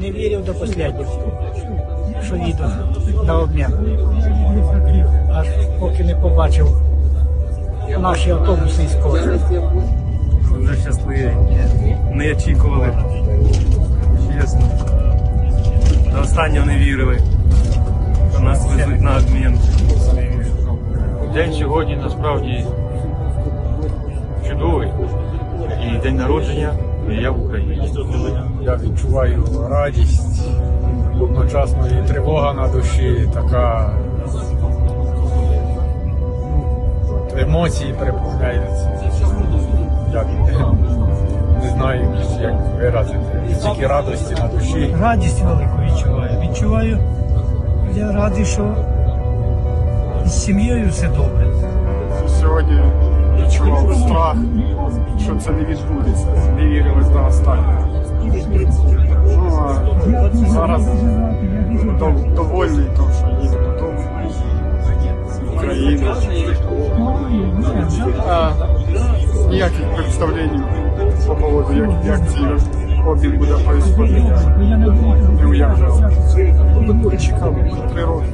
Не вірив до останнього, що їду на обмін. Аж поки не побачив наші автобуси із коли. Дуже щасливі. Не очікували. Чесно. До останнього не вірили. що Нас везуть на обмін. День сьогодні насправді чудовий. І день народження, і я в Україні. Я відчуваю радість, одночасно і тривога на душі, така ну, емоції переповняються. Я не знаю, як виразити. Стільки радості на душі. Радість велику відчуваю. Відчуваю, я радий, що з сім'єю все добре. Сьогодні страх, що це не відбудеться. Не вірилось до останнього. Ну, а зараз дов- довольний, тому що їду додому. в Україну. А, ніяких представлень по поводу, як, як цей обмін буде происходити. Не уявляв. Чекав три роки.